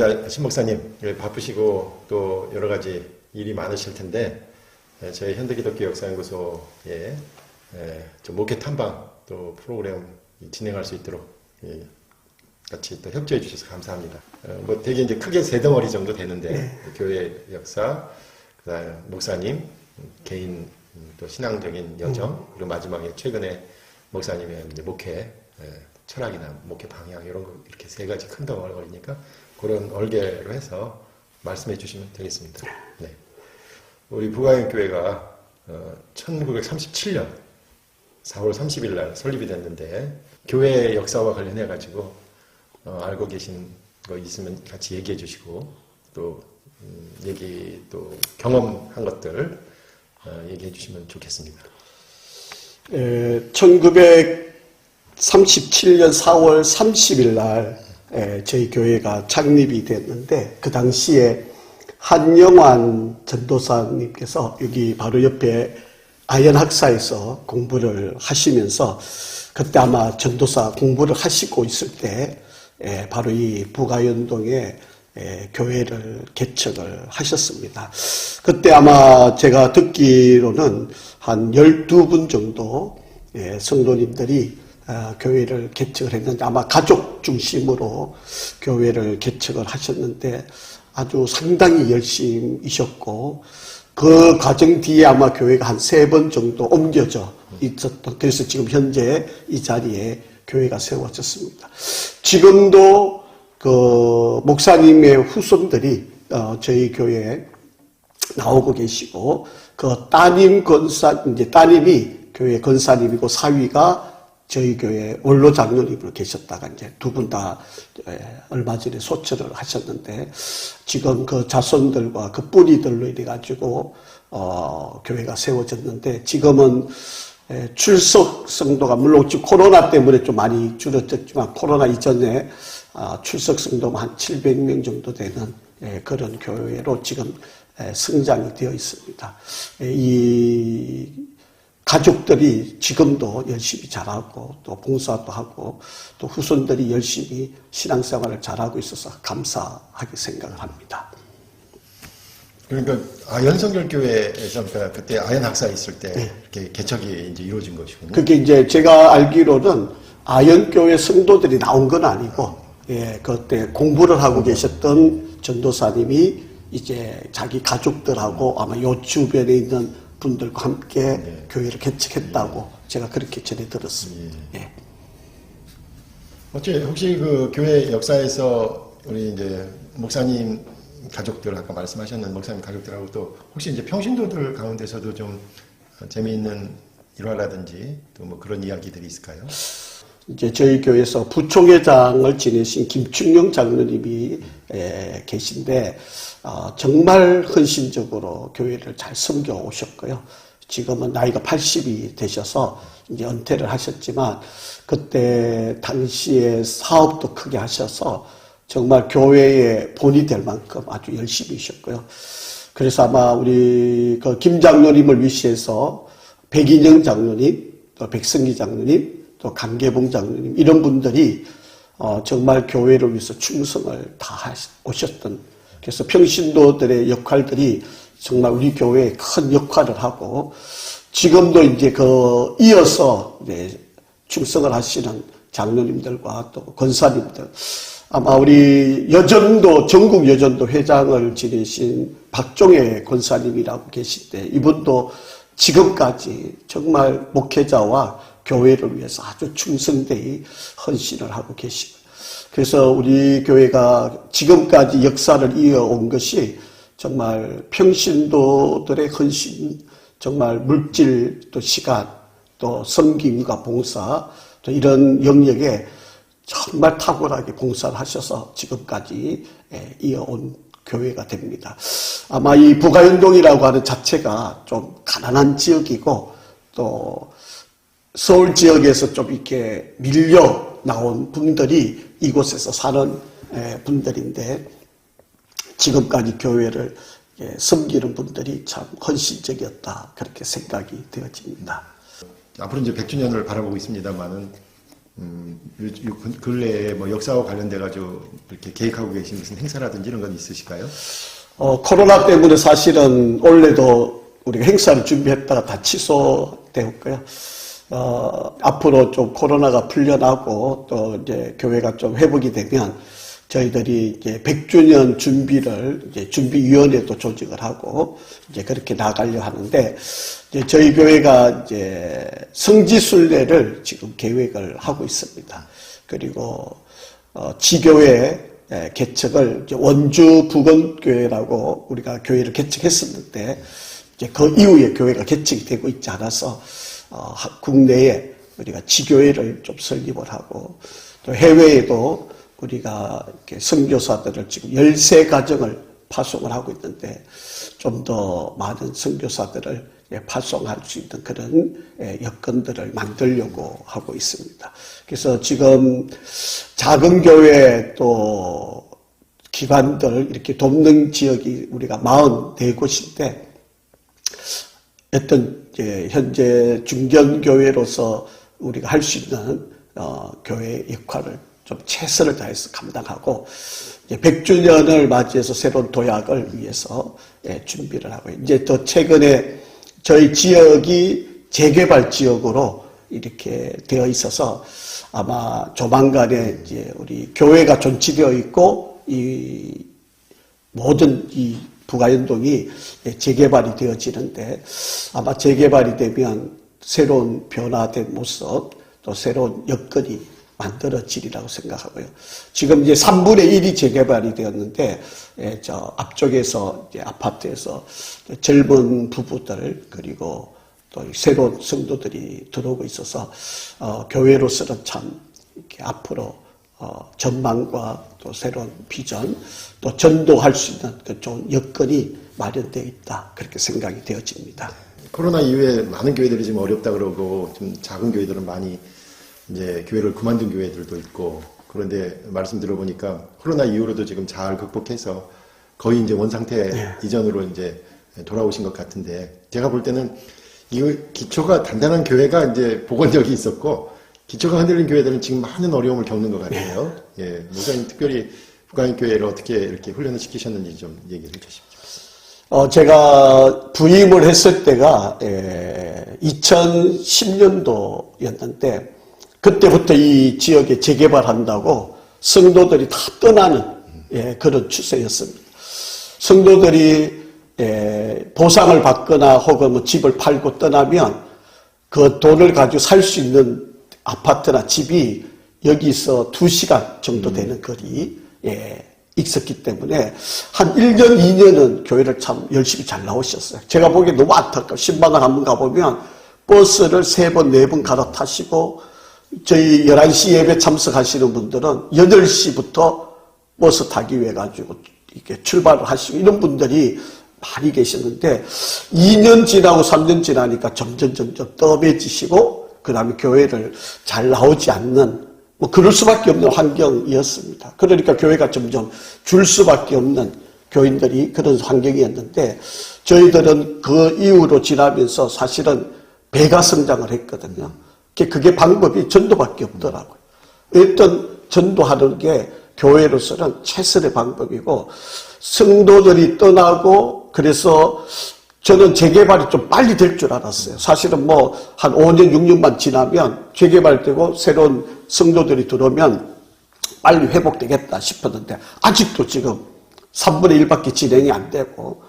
감사합니다. 신 목사님. 예, 바쁘시고 또 여러 가지 일이 많으실 텐데 예, 저희 현대기독교 역사연구소에 예, 좀 목회 탐방 또 프로그램 진행할 수 있도록 예, 같이 또 협조해 주셔서 감사합니다. 어, 뭐 되게 이제 크게 세 덩어리 정도 되는데 교회 역사, 그다음에 목사님 음, 개인 음, 또 신앙적인 여정 그리고 마지막에 최근에 목사님의 목회 예, 철학이나 목회 방향 이런 거 이렇게 세 가지 큰 덩어리니까 그런 얼개로 해서 말씀해 주시면 되겠습니다. 네. 우리 부가연 교회가 어, 1937년 4월 30일 날 설립이 됐는데 교회 역사와 관련해 가지고 어, 알고 계신 거 있으면 같이 얘기해 주시고 또 음, 얘기 또 경험한 것들 어, 얘기해 주시면 좋겠습니다. 에, 1937년 4월 30일 날 에, 저희 교회가 창립이 됐는데 그 당시에 한영환 전도사님께서 여기 바로 옆에 아연학사에서 공부를 하시면서 그때 아마 전도사 공부를 하시고 있을 때 에, 바로 이 부가연동에 에, 교회를 개척을 하셨습니다. 그때 아마 제가 듣기로는 한 12분 정도 예, 성도님들이 아, 교회를 개척을 했는데 아마 가족 중심으로 교회를 개척을 하셨는데 아주 상당히 열심이셨고 그 과정 뒤에 아마 교회가 한 세 번 정도 옮겨져 있었던 그래서 지금 현재 이 자리에 교회가 세워졌습니다. 지금도 그 목사님의 후손들이 어, 저희 교회에 나오고 계시고 그 따님 건사 이제 따님이 교회 건사님이고 사위가 저희 교회 원로 장로님으로 계셨다가 이제 두 분 다 얼마 전에 소처를 하셨는데 지금 그 자손들과 그 뿌리들로 이래 가지고 어 교회가 세워졌는데 지금은 에, 출석 성도가 물론 지금 코로나 때문에 좀 많이 줄어들지만 코로나 이전에 아, 출석 성도가 한 700명 정도 되는 예, 그런 교회로 지금 에, 성장이 되어 있습니다. 에, 이 가족들이 지금도 열심히 잘하고 또 봉사도 하고 또 후손들이 열심히 신앙생활을 잘하고 있어서 감사하게 생각을 합니다. 그러니까 아연성결 교회에서 그러니까 그때 아연 학사 있을 때 이렇게 개척이 이제 이루어진 것이군요. 그게 이제 제가 알기로는 아연 교회 성도들이 나온 건 아니고, 예, 그때 공부를 하고 계셨던 전도사님이 이제 자기 가족들하고 아마 요 주변에 있는 분들과 함께 교회를 개척했다고 제가 그렇게 전해 들었습니다. 예. 어째 혹시 그 교회 역사에서 우리 이제 목사님 가족들 아까 말씀하셨는 목사님 가족들하고 또 혹시 이제 평신도들 가운데서도 좀 재미있는 일화라든지 또 뭐 그런 이야기들이 있을까요? 이제 저희 교회에서 부총회장을 지내신 김충영 장로님이 에, 계신데 어, 정말 헌신적으로 교회를 잘 섬겨 오셨고요. 지금은 나이가 80이 되셔서 이제 은퇴를 하셨지만 그때 당시에 사업도 크게 하셔서 정말 교회의 본이 될 만큼 아주 열심히 하셨고요. 그래서 아마 우리 그 김 장로님을 위시해서 백인영 장로님, 또 백승기 장로님, 또 강계봉 장로님 이런 분들이 어, 정말 교회를 위해서 충성을 다 오셨던 그래서 평신도들의 역할들이 정말 우리 교회에 큰 역할을 하고 지금도 이제 그 이어서 이제 충성을 하시는 장로님들과 또 권사님들 아마 우리 여전도 전국 여전도 회장을 지내신 박종혜 권사님이라고 계신데 이분도 지금까지 정말 목회자와 교회를 위해서 아주 충성되이 헌신을 하고 계십니다. 그래서 우리 교회가 지금까지 역사를 이어온 것이 정말 평신도들의 헌신, 정말 물질, 또 시간, 또 섬김과 봉사, 또 이런 영역에 정말 탁월하게 봉사를 하셔서 지금까지 예, 이어온 교회가 됩니다. 아마 이 부가연동이라고 하는 자체가 좀 가난한 지역이고 또 서울 지역에서 좀 이렇게 밀려 나온 분들이 이곳에서 사는 예, 분들인데 지금까지 교회를 예, 섬기는 분들이 참 헌신적이었다 그렇게 생각이 되어집니다. 앞으로 이제 100주년을 바라보고 있습니다만은 음, 근래에 뭐 역사와 관련돼 가지고 이렇게 계획하고 계신 무슨 행사라든지 이런 건 있으실까요? 어, 코로나 때문에 사실은 올해도 우리가 행사를 준비했다가 다 취소되었고요. 어, 앞으로 좀 코로나가 풀려나고 또 이제 교회가 좀 회복이 되면 저희들이 이제 100주년 준비를 이제 준비위원회도 조직을 하고 이제 그렇게 나가려 하는데 이제 저희 교회가 이제 성지순례를 지금 계획을 하고 있습니다. 그리고 어, 지교회 예, 개척을 원주 부건교회라고 우리가 교회를 개척했었는데 이제 그 이후에 교회가 개척이 되고 있지 않아서 어, 하- 국내에 우리가 지교회를 좀 설립을 하고 또 해외에도 우리가 이렇게 선교사들을 지금 13가정을 파송을 하고 있는데 좀 더 많은 선교사들을 예, 파송할 수 있는 그런 예, 여건들을 만들려고 하고 있습니다. 그래서 지금 작은 교회 또 기관들 이렇게 돕는 지역이 우리가 44곳인데 어떤 이제 현재 중견교회로서 우리가 할 수 있는 어, 교회 역할을 좀 최선을 다해서 감당하고 이제 100주년을 맞이해서 새로운 도약을 위해서 예, 준비를 하고 이제 또 최근에 저희 지역이 재개발 지역으로 이렇게 되어 있어서 아마 조만간에 이제 우리 교회가 존치되어 있고 이 모든 이 부가연동이 재개발이 되어지는데 아마 재개발이 되면 새로운 변화된 모습 또 새로운 여건이 만들어지리라고 생각하고요. 지금 이제 3분의 1이 재개발이 되었는데 예, 저 앞쪽에서 이제 아파트에서 젊은 부부들 그리고 또 새로운 성도들이 들어오고 있어서 어, 교회로서는 참 이렇게 앞으로 어, 전망과 또 새로운 비전, 또 전도할 수 있는 그 좋은 여건이 마련되어 있다. 그렇게 생각이 되어집니다. 코로나 이후에 많은 교회들이 지금 어렵다 그러고 좀 작은 교회들은 많이 이제 교회를 그만둔 교회들도 있고 그런데 말씀 들어보니까 코로나 이후로도 지금 잘 극복해서 거의 이제 원상태 이전으로 이제 돌아오신 것 같은데 제가 볼 때는 이 기초가 단단한 교회가 이제 복원력이 있었고 기초가 흔들린 교회들은 지금 많은 어려움을 겪는 것 같아요. 예, 목사님 특별히 북한인 교회를 어떻게 이렇게 훈련을 시키셨는지 좀 얘기를 해주십시오. 어, 제가 부임을 했을 때가, 에, 2010년도였는데, 그때부터 이 지역에 재개발한다고 성도들이 다 떠나는, 예, 그런 추세였습니다. 성도들이, 에, 보상을 받거나 혹은 뭐 집을 팔고 떠나면 그 돈을 가지고 살 수 있는 아파트나 집이 여기서 두 시간 정도 되는 거리, 예, 있었기 때문에 한 1년, 2년은 교회를 참 열심히 잘 나오셨어요. 제가 보기에 너무 안타까워. 신방을 한번 가보면 버스를 세 번, 네 번 갈아타시고 저희 11시 예배 참석하시는 분들은 8시부터 버스 타기 위해 가지고 이렇게 출발을 하시고 이런 분들이 많이 계시는데 2년 지나고 3년 지나니까 점점 점점 떠배지시고 그 다음에 교회를 잘 나오지 않는 뭐 그럴 수밖에 없는 환경이었습니다. 그러니까 교회가 점점 줄 수밖에 없는 교인들이 그런 환경이었는데 저희들은 그 이후로 지나면서 사실은 배가 성장을 했거든요. 그게 방법이 전도밖에 없더라고요. 일단 전도하는 게 교회로서는 최선의 방법이고 성도들이 떠나고 그래서 저는 재개발이 좀 빨리 될 줄 알았어요. 사실은 뭐 한 5년, 6년만 지나면 재개발되고 새로운 성도들이 들어오면 빨리 회복되겠다 싶었는데 아직도 지금 3분의 1밖에 진행이 안 되고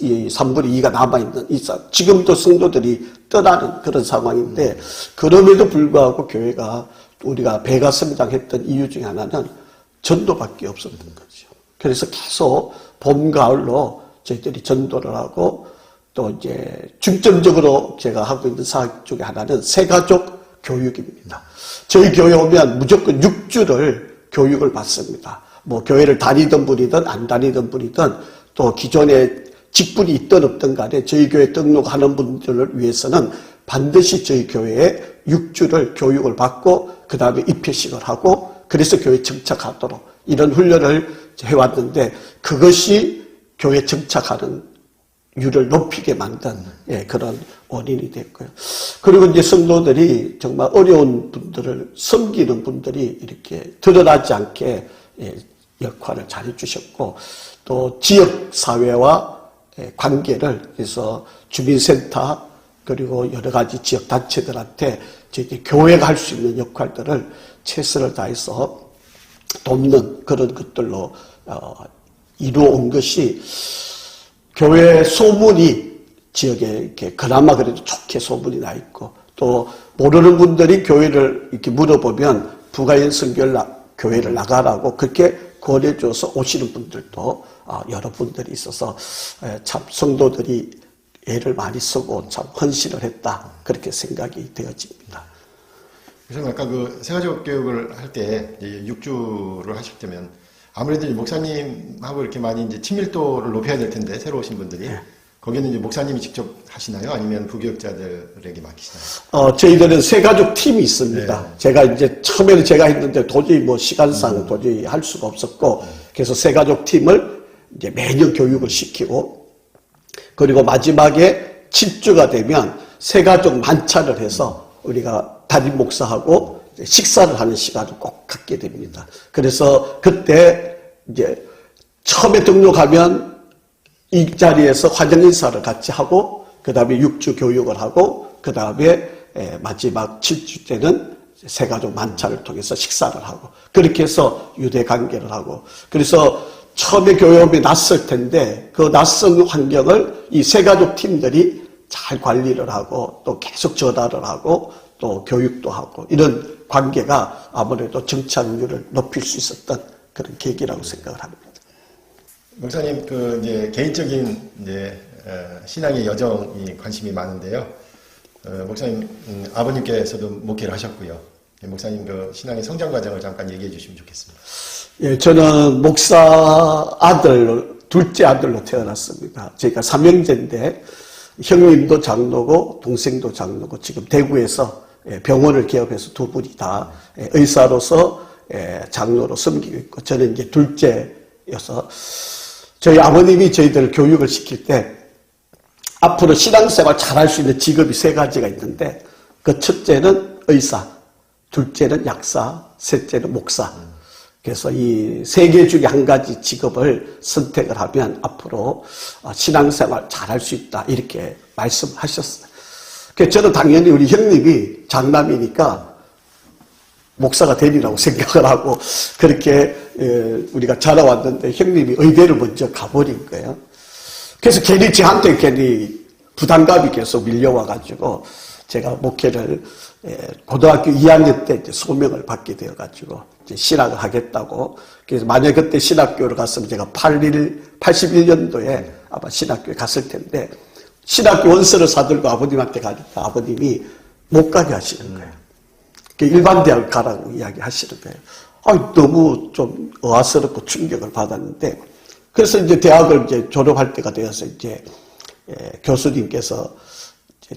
이 3분의 2가 남아있는 지금도 성도들이 떠나는 그런 상황인데 그럼에도 불구하고 교회가 우리가 배가 성장했던 이유 중에 하나는 전도밖에 없었던 거죠. 그래서 계속 봄, 가을로 저희들이 전도를 하고 또 이제 중점적으로 제가 하고 있는 사업 중에 하나는 새가족 교육입니다. 저희 교회 오면 무조건 6주를 교육을 받습니다. 뭐 교회를 다니던 분이든 안 다니던 분이든 또 기존에 직분이 있든 없든 간에 저희 교회 등록하는 분들을 위해서는 반드시 저희 교회에 6주를 교육을 받고 그 다음에 입회식을 하고 그래서 교회 정착하도록 이런 훈련을 해왔는데 그것이 교회 정착하는 율을 높이게 만든 예, 그런 원인이 됐고요. 그리고 이제 성도들이 정말 어려운 분들을 섬기는 분들이 이렇게 드러나지 않게 예, 역할을 잘 해주셨고 또 지역 사회와 예, 관계를 그래서 주민센터 그리고 여러 가지 지역 단체들한테 저희 교회가 할 수 있는 역할들을 최선을 다해서 돕는 그런 것들로 어, 이루어온 것이 교회 소문이 지역에 이렇게 그나마 그래도 좋게 소문이 나 있고 또 모르는 분들이 교회를 이렇게 물어보면 부가인 나- 교회를 나가라고 그렇게 권해줘서 오시는 분들도 어, 여러 분들이 있어서 에, 참 성도들이 애를 많이 쓰고 참 헌신을 했다 그렇게 생각이 되어집니다. 그래서 아까 그 세가족 교육을 할때 육주를 하실 때면 아무래도 이 목사님하고 이렇게 많이 이제 친밀도를 높여야 될 텐데 새로 오신 분들이 거기는 이제 목사님이 직접 하시나요? 아니면 부교육자들에게 맡기시나요? 어, 저희들은 세 가족 팀이 있습니다. 제가 이제 처음에는 제가 했는데 도저히 뭐 시간상 도저히 할 수가 없었고, 그래서 세 가족 팀을 이제 매년 교육을 시키고, 그리고 마지막에 7주가 되면 세 가족 만찬을 해서 우리가 담임 목사하고 식사를 하는 시간을 꼭 갖게 됩니다. 그래서 그때 이제 처음에 등록하면 이 자리에서 화정 인사를 같이 하고 그 다음에 육주 교육을 하고 그 다음에 마지막 7주 때는 세가족 만찬을 통해서 식사를 하고 그렇게 해서 유대 관계를 하고 그래서 처음에 교육이 낯설 텐데 그 낯선 환경을 이 세가족 팀들이 잘 관리를 하고 또 계속 전화를 하고 또 교육도 하고 이런 관계가 아무래도 정착률을 높일 수 있었던 그런 계기라고 생각을 합니다. 목사님 그 이제 개인적인 이제 어, 신앙의 여정이 관심이 많은데요. 어, 목사님 음, 아버님께서도 목회를 하셨고요. 예, 목사님 그 신앙의 성장 과정을 잠깐 얘기해 주시면 좋겠습니다. 예, 저는 목사 아들, 둘째 아들로 태어났습니다. 제가 삼형제인데 형님도 장로고 동생도 장로고 지금 대구에서 예, 병원을 개업해서 두 분이 다 예, 의사로서 예, 장로로 섬기고 있고 저는 이제 둘째여서 저희 아버님이 저희들을 교육을 시킬 때 앞으로 신앙생활 잘할 수 있는 직업이 세 가지가 있는데 그 첫째는 의사, 둘째는 약사, 셋째는 목사. 그래서 이 세 개 중에 한 가지 직업을 선택을 하면 앞으로 어, 신앙생활 잘할 수 있다 이렇게 말씀하셨어요. 그래서 저는 당연히 우리 형님이 장남이니까 목사가 되리라고 생각을 하고 그렇게 에, 우리가 자라왔는데 형님이 의대를 먼저 가버린 거예요. 그래서 괜히 저한테 괜히 부담감이 계속 밀려와가지고 제가 목회를 에, 고등학교 2학년 때 이제 소명을 받게 되어가지고 이제 신학을 하겠다고 그래서 만약 그때 신학교를 갔으면 제가 81, 81년도에 아마 신학교에 갔을 텐데 신학교 원서를 사들고 아버님한테 가니까 아버님이 못 가게 하시는 거예요. 그 일반 대학 가라고 이야기하시는 거예요. 아, 너무 좀 어화스럽고 충격을 받았는데 그래서 이제 대학을 이제 졸업할 때가 되어서 이제 예, 교수님께서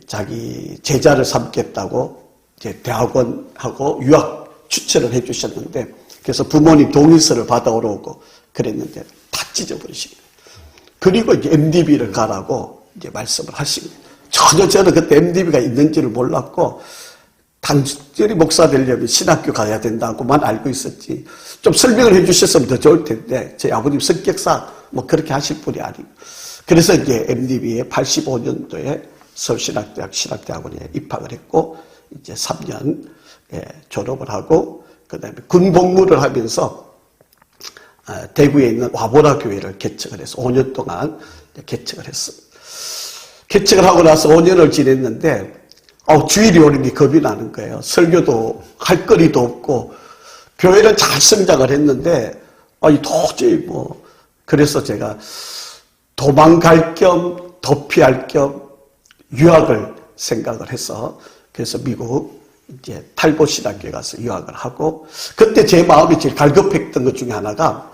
자기 제자를 삼겠다고 이제 대학원하고 유학 추천을 해주셨는데 그래서 부모님 동의서를 받아오고 그랬는데 다 찢어버리신 거예요. 그리고 이제 MDB를 가라고 이제 말씀을 거예요. 전혀 저는 그때 MDB가 있는지를 몰랐고 단순히 목사 되려면 신학교 가야 된다고만 알고 있었지. 좀 설명을 해 주셨으면 더 좋을 텐데, 제 아버님 성격상 뭐 그렇게 하실 분이 아니고. 그래서 이제 MDB에 85년도에 서울신학대학 신학대학원에 입학을 했고, 이제 3년 예, 졸업을 하고, 그 다음에 군복무를 하면서 아, 대구에 있는 와보라 교회를 개척을 해서 5년 동안 개척을 했습니다. 개척을 하고 나서 5년을 지냈는데 어, 주일이 오는 게 겁이 나는 거예요. 설교도 할 거리도 없고 교회는 잘 성장을 했는데 아니 도저히 뭐 그래서 제가 도망갈 겸 도피할 겸 유학을 생각을 해서 그래서 미국 이제 탈보 신학교에 가서 유학을 하고 그때 제 마음이 제일 갈급했던 것 중에 하나가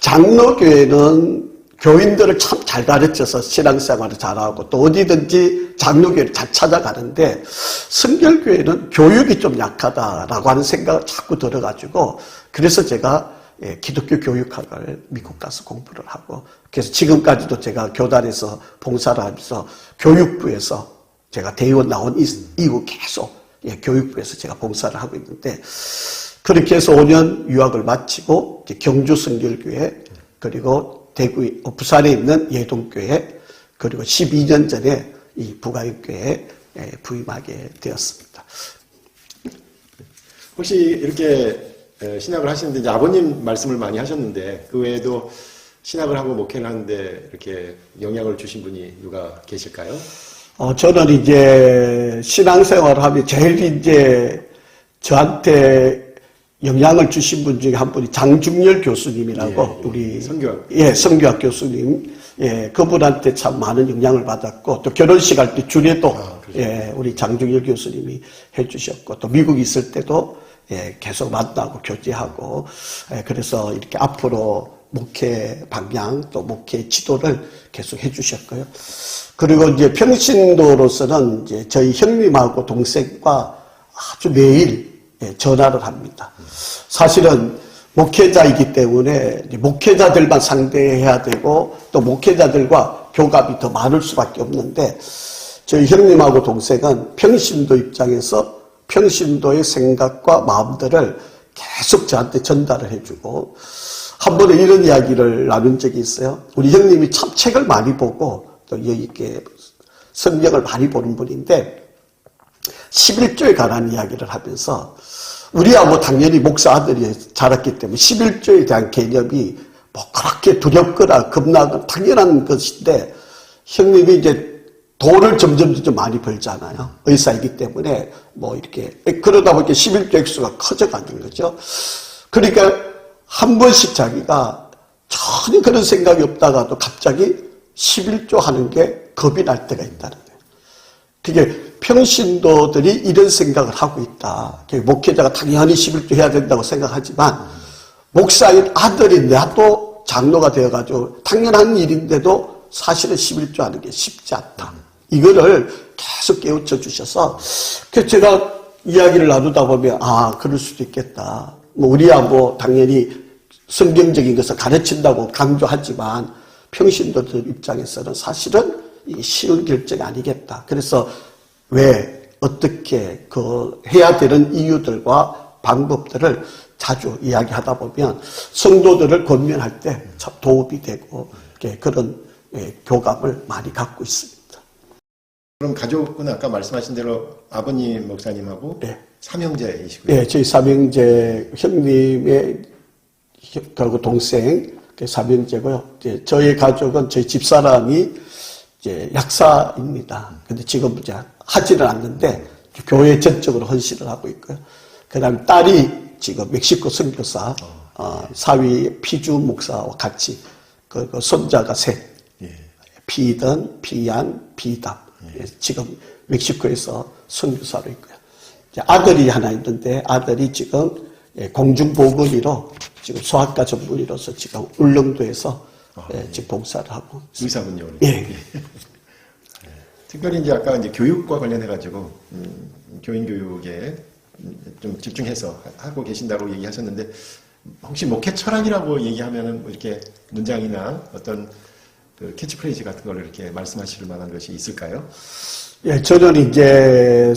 장로교회는 교인들을 참 잘 가르쳐서 신앙생활을 잘하고 또 어디든지 장로교회를 잘 찾아가는데 성결교회는 교육이 좀 약하다라고 하는 생각을 자꾸 들어가지고 그래서 제가 예, 기독교 교육학을 미국 가서 공부를 하고 그래서 지금까지도 제가 교단에서 봉사를 하면서 교육부에서 제가 대의원 나온 이- 이후 계속 예, 교육부에서 제가 봉사를 하고 있는데 그렇게 해서 5년 유학을 마치고 경주 성결교회 그리고 대구 어, 부산에 있는 예동교회 그리고 12년 전에 이 부가육교회에 예, 부임하게 되었습니다. 혹시 이렇게 에, 신학을 하시는데 이제 아버님 말씀을 많이 하셨는데 그 외에도 신학을 하고 목회를 하는데 이렇게 영향을 주신 분이 누가 계실까요? 어, 저는 이제 신앙생활을 하면 제일 이제 저한테 영향을 주신 분 중에 한 분이 장중열 교수님이라고 예, 예. 우리 성교학. 예 성교학 교수님 예 그분한테 참 많은 영향을 받았고 또 결혼식 할 때 주례도 아. 예 우리 장중열 교수님이 해주셨고 또 미국 있을 때도 예 계속 만나고 교제하고 예, 그래서 이렇게 앞으로 목회 방향 또 목회 지도를 계속 해주셨고요. 그리고 이제 평신도로서는 이제 저희 형님하고 동생과 아주 매일 예, 전화를 합니다. 사실은 목회자이기 때문에 목회자들만 상대해야 되고 또 목회자들과 교감이 더 많을 수밖에 없는데 저희 형님하고 동생은 평신도 입장에서 평신도의 생각과 마음들을 계속 저한테 전달을 해주고 한 번에 이런 이야기를 나눈 적이 있어요. 우리 형님이 참 책을 많이 보고 또 이렇게 성경을 많이 보는 분인데 11조에 관한 이야기를 하면서 우리하고 당연히 목사 아들이 자랐기 때문에 11조에 대한 개념이 뭐 그렇게 두렵거나 겁나거나 당연한 것인데 형님이 이제 돈을 점점 점점 많이 벌잖아요. 의사이기 때문에 뭐 이렇게 그러다 보니까 11조 액수가 커져가는 거죠. 그러니까 한 번씩 자기가 전혀 그런 생각이 없다가도 갑자기 11조 하는 게 겁이 날 때가 있다는. 그게 평신도들이 이런 생각을 하고 있다. 목회자가 당연히 11조 해야 된다고 생각하지만 목사인 아들이 나도 장로가 되어가지고 당연한 일인데도 사실은 11조 하는 게 쉽지 않다. 이거를 계속 깨우쳐 주셔서 그 제가 이야기를 나누다 보면 아 그럴 수도 있겠다. 뭐 우리야 뭐 당연히 성경적인 것을 가르친다고 강조하지만 평신도들 입장에서는 사실은 이 쉬운 결정이 아니겠다. 그래서 왜 어떻게 그 해야 되는 이유들과 방법들을 자주 이야기하다 보면 성도들을 권면할 때 참 도움이 되고 그런 예, 교감을 많이 갖고 있습니다. 그럼 가족은 아까 말씀하신 대로 아버님 목사님하고 네. 삼형제이시고요. 예, 저희 삼형제 형님의 형- 그리고 동생 그 삼형제고요. 저희 가족은 저희 집사람이 이제 약사입니다. 근데 지금 이제 하지는 않는데 교회 전적으로 헌신을 하고 있고요. 그다음 에 딸이 지금 멕시코 선교사 어, 사위 피주 목사와 같이 그, 그 손자가 셋. 예. 비던, 비안, 비담. 예, 지금 멕시코에서 선교사로 있고요. 이제 아들이 하나 있는데 아들이 지금 예, 공중보건의로 지금 소아과 전문의로서 지금 울릉도에서 예, 지금 봉사를 하고 있습니다. 의사군요. 예. 특별히 이제 아까 이제 교육과 관련해 가지고 음, 교인 교육에 음, 좀 집중해서 하- 하고 계신다고 얘기하셨는데 혹시 목회 철학이라고 얘기하면은 뭐 이렇게 문장이나 어떤 그 캐치프레이즈 같은 걸 이렇게 말씀하실 만한 것이 있을까요? 예, 저는 이제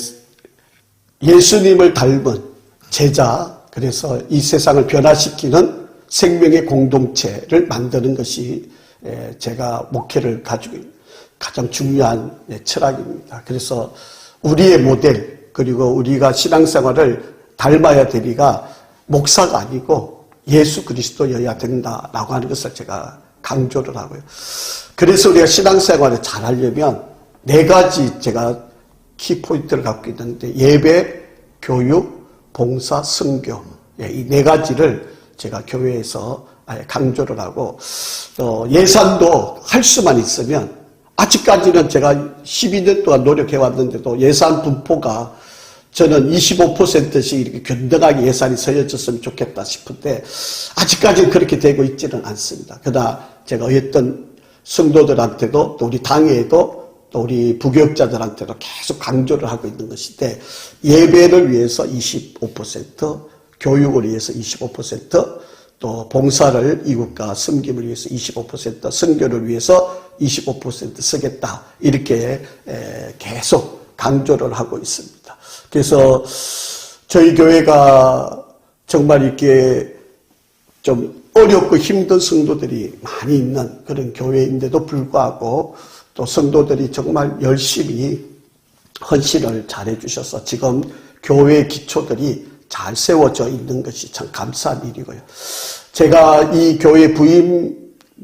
예수님을 닮은 제자, 그래서 이 세상을 변화시키는 생명의 공동체를 만드는 것이 예, 제가 목회를 가지고 있는 가장 중요한 예, 철학입니다. 그래서 우리의 모델, 그리고 우리가 신앙생활을 닮아야 되리가 목사가 아니고 예수 그리스도여야 된다라고 하는 것을 제가 강조를 하고요. 그래서 우리가 신앙생활을 잘 하려면 네 가지 제가 키포인트를 갖고 있는데 예배, 교육, 봉사, 선교 이 네 가지를 제가 교회에서 아예 강조를 하고 어, 예산도 할 수만 있으면 아직까지는 제가 12년 동안 노력해 왔는데도 예산 분포가 저는 25%씩 이렇게 균등하게 예산이 서여졌으면 좋겠다 싶은데 아직까지는 그렇게 되고 있지는 않습니다. 그러나 제가 어떤 성도들한테도 또 우리 당회에도 또 우리 부교육자들한테도 계속 강조를 하고 있는 것인데 예배를 위해서 25%, 교육을 위해서 25%또 봉사를 이국가 섬김을 위해서 25%, 선교를 위해서 25% 쓰겠다 이렇게 에, 계속 강조를 하고 있습니다. 그래서 저희 교회가 정말 이렇게 좀 어렵고 힘든 성도들이 많이 있는 그런 교회인데도 불구하고 또 성도들이 정말 열심히 헌신을 잘해 주셔서 지금 교회 기초들이 잘 세워져 있는 것이 참 감사한 일이고요. 제가 이 교회 부임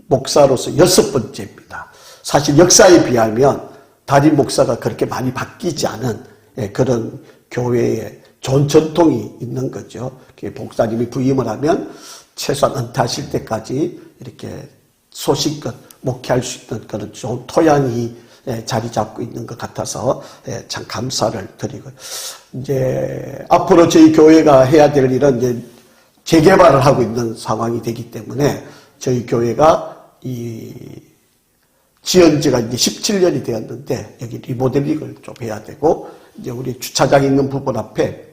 목사로서 여섯 번째입니다. 사실 역사에 비하면 담임 목사가 그렇게 많이 바뀌지 않은 예, 그런 교회에 좋은 전통이 있는 거죠. 목사님이 부임을 하면 최소한 은퇴하실 때까지 이렇게 소신껏 목회할 수 있는 그런 좋은 토양이 예, 자리 잡고 있는 것 같아서 예, 참 감사를 드리고. 이제 앞으로 저희 교회가 해야 될 일은 이제 재개발을 하고 있는 상황이 되기 때문에 저희 교회가 이 지은 지가 이제 17년이 되었는데 여기 리모델링을 좀 해야 되고 이제 우리 주차장 있는 부분 앞에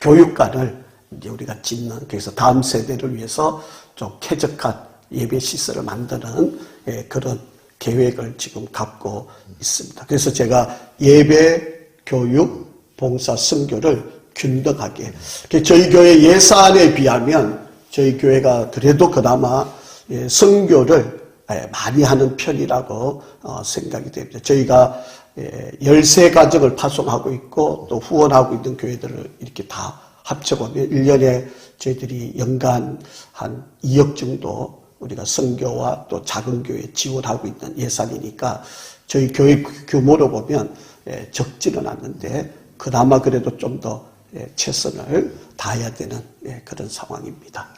교육관을 이제 우리가 짓는 그래서 다음 세대를 위해서 좀 쾌적한 예배 시설을 만드는 예, 그런 계획을 지금 갖고 있습니다. 그래서 제가 예배, 교육, 봉사, 선교를 균등하게 저희 교회 예산에 비하면 저희 교회가 그래도 그나마 예, 선교를 예, 많이 하는 편이라고 어, 생각이 됩니다. 저희가 예, 13가정을 파송하고 있고 또 후원하고 있는 교회들을 이렇게 다 합쳐보면 1년에 저희들이 연간 한 2억 정도 우리가 선교와 또 작은 교회 지원하고 있는 예산이니까 저희 교회 규모로 보면 예, 적지는 않는데 그나마 그래도 좀 더 최선을 다해야 되는 예, 그런 상황입니다.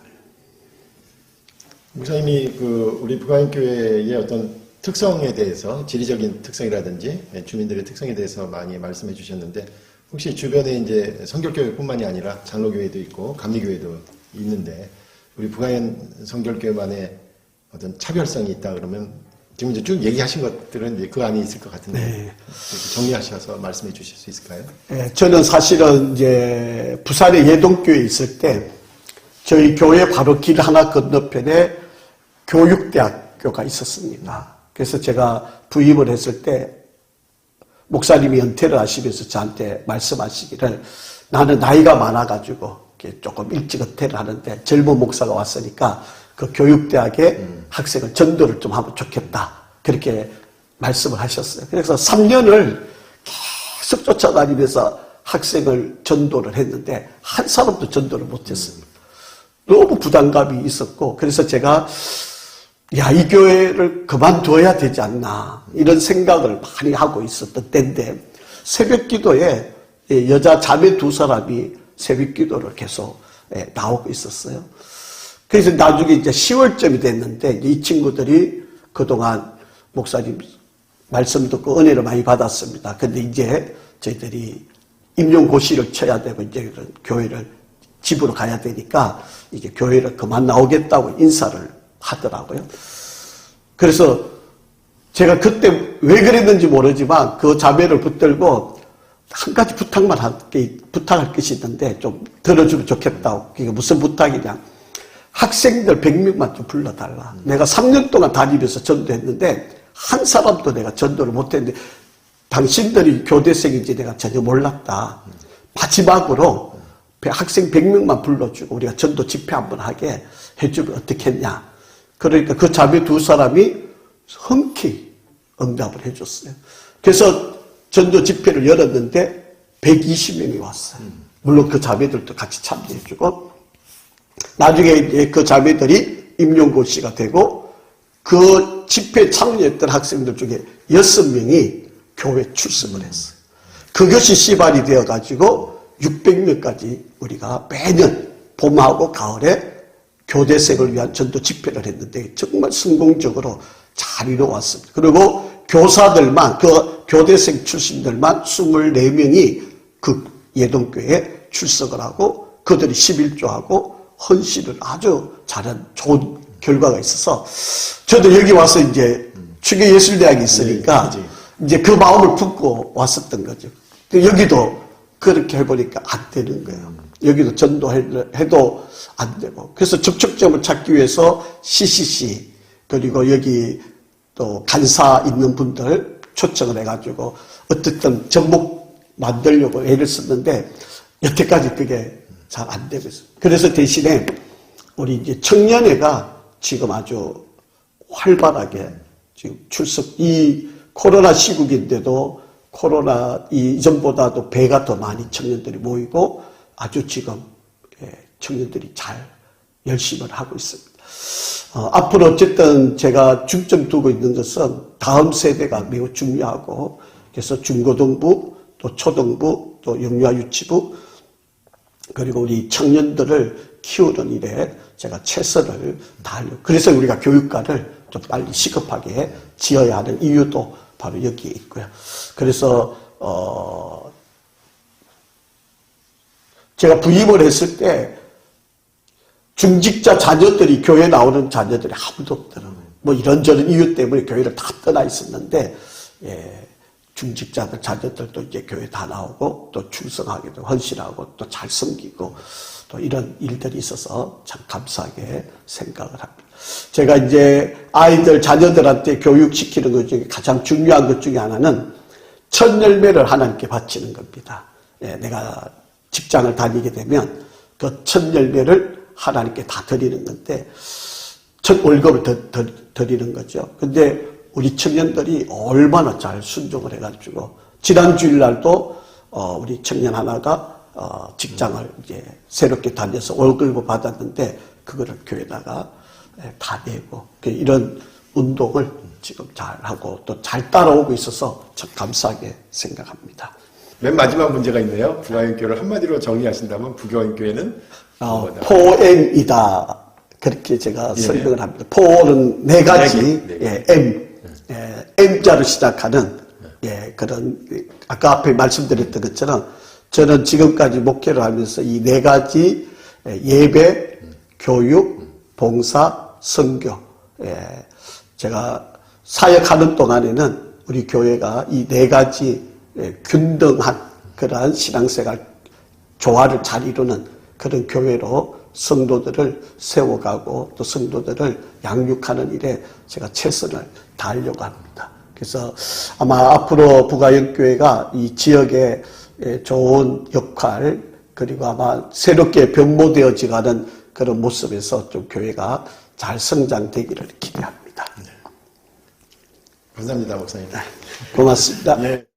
목사님이 그 우리 북한 교회의 어떤 특성에 대해서 지리적인 특성이라든지 예, 주민들의 특성에 대해서 많이 말씀해 주셨는데 혹시 주변에 이제 성결교회뿐만이 아니라 장로교회도 있고 감리교회도 있는데 우리 북한 성결교회만의 어떤 차별성이 있다 그러면 지금 이제 쭉 얘기하신 것들은 이제 그 안에 있을 것 같은데 네. 정리하셔서 말씀해 주실 수 있을까요? 예, 저는 사실은 이제 부산의 예동교회에 있을 때 저희 교회 바로 길 하나 건너편에 교육대학교가 있었습니다. 그래서 제가 부임을 했을 때 목사님이 은퇴를 하시면서 저한테 말씀하시기를 나는 나이가 많아가지고 조금 일찍 은퇴를 하는데 젊은 목사가 왔으니까 그 교육대학에 학생을 전도를 좀 하면 좋겠다. 그렇게 말씀을 하셨어요. 그래서 3년을 계속 쫓아다니면서 학생을 전도를 했는데 한 사람도 전도를 못했습니다. 너무 부담감이 있었고 그래서 제가 야, 이 교회를 그만둬야 되지 않나 이런 생각을 많이 하고 있었던 때인데 새벽 기도에 예, 여자 자매 두 사람이 새벽 기도를 계속 예, 나오고 있었어요. 그래서 나중에 이제 10월쯤이 됐는데 이 친구들이 그동안 목사님 말씀 듣고 은혜를 많이 받았습니다. 근데 이제 저희들이 임용고시를 쳐야 되고 이제 교회를 집으로 가야 되니까 이제 교회를 그만 나오겠다고 인사를 하더라고요. 그래서 제가 그때 왜 그랬는지 모르지만 그 자매를 붙들고 한 가지 부탁만 할게, 부탁할 것이 있는데 좀 들어주면 좋겠다고. 그게 무슨 부탁이냐. 학생들 100명만 좀 불러달라. 내가 3년 동안 다니면서 전도했는데 한 사람도 내가 전도를 못했는데 당신들이 교대생인지 내가 전혀 몰랐다. 마지막으로 학생 100명만 불러주고 우리가 전도 집회 한번 하게 해주면 어떻겠냐. 그러니까 그 자매 두 사람이 흔쾌히 응답을 해줬어요. 그래서 전도 집회를 열었는데 120명이 왔어요. 물론 그 자매들도 같이 참여해주고 나중에 그 자매들이 임용고시가 되고 그 집회에 참여했던 학생들 중에 여섯 명이 교회 출석을 했어요. 그것이 시발이 되어가지고 600명까지 우리가 매년 봄하고 가을에 교대생을 위한 전도 집회를 했는데 정말 성공적으로 잘 이루어왔습니다. 그리고 교사들만, 그 교대생 출신들만 24명이 그 예동교회에 출석을 하고 그들이 11조하고 헌신을 아주 잘한 좋은 결과가 있어서 저도 여기 와서 이제 추계예술대학이 있으니까 네, 이제 그 마음을 품고 왔었던 거죠. 근데 여기도 그렇게 해보니까 안 되는 거예요. 여기도 전도해도 안 되고. 그래서 접촉점을 찾기 위해서 CCC, 그리고 여기 또 간사 있는 분들 초청을 해가지고 어쨌든 전목 만들려고 애를 썼는데 여태까지 그게 잘 안 되고 있어요. 그래서 대신에 우리 이제 청년회가 지금 아주 활발하게 지금 출석, 이 코로나 시국인데도 코로나 이전보다도 배가 더 많이 청년들이 모이고 아주 지금 예, 청년들이 잘 열심히 하고 있습니다. 어, 앞으로 어쨌든 제가 중점 두고 있는 것은 다음 세대가 매우 중요하고 그래서 중고등부 또 초등부 또 영유아 유치부 그리고 우리 청년들을 키우는 일에 제가 최선을 다하려고. 그래서 우리가 교육과를 좀 빨리 시급하게 지어야 하는 이유도 바로 여기에 있고요. 그래서, 어, 제가 부임을 했을 때 중직자 자녀들이 교회 나오는 자녀들이 아무도 없더라고요. 뭐 이런저런 이유 때문에 교회를 다 떠나 있었는데, 예, 중직자들 자녀들도 이제 교회 다 나오고 또 충성하게 도 헌신하고 또 잘 섬기고 또 이런 일들이 있어서 참 감사하게 생각을 합니다. 제가 이제 아이들 자녀들한테 교육시키는 것 중에 가장 중요한 것 중에 하나는 첫 열매를 하나님께 바치는 겁니다. 예, 내가 직장을 다니게 되면 그 첫 열매를 하나님께 다 드리는 건데 첫 월급을 더, 더, 드리는 거죠. 근데 우리 청년들이 얼마나 잘 순종을 해가지고 지난 주일날도 어, 우리 청년 하나가 어, 직장을 이제 새롭게 다녀서 월급을 받았는데 그거를 교회다가 예, 다 내고 그 이런 운동을 지금 잘 하고 또 잘 따라오고 있어서 참 감사하게 생각합니다. 맨 마지막 문제가 있네요. 부가인교를 한마디로 정리하신다면 부가인 교회는 어, 뭐다? 포엠이다. 그렇게 제가 예. 설명을 합니다. 포는 네 가지, 네 개, 네 개. 예, M, 예, M자로 시작하는, 예, 그런, 아까 앞에 말씀드렸던 것처럼 저는 지금까지 목회를 하면서 이 네 가지 예, 예배, 교육, 봉사, 선교, 예, 제가 사역하는 동안에는 우리 교회가 이 네 가지 예, 균등한 그러한 신앙생활 조화를 잘 이루는 그런 교회로 성도들을 세워가고 또 성도들을 양육하는 일에 제가 최선을 다하려고 합니다. 그래서 아마 앞으로 부가역교회가 이 지역에 예, 좋은 역할 그리고 아마 새롭게 변모되어지가는 그런 모습에서 좀 교회가 잘 성장되기를 기대합니다. 감사합니다, 목사님. 고맙습니다. 예.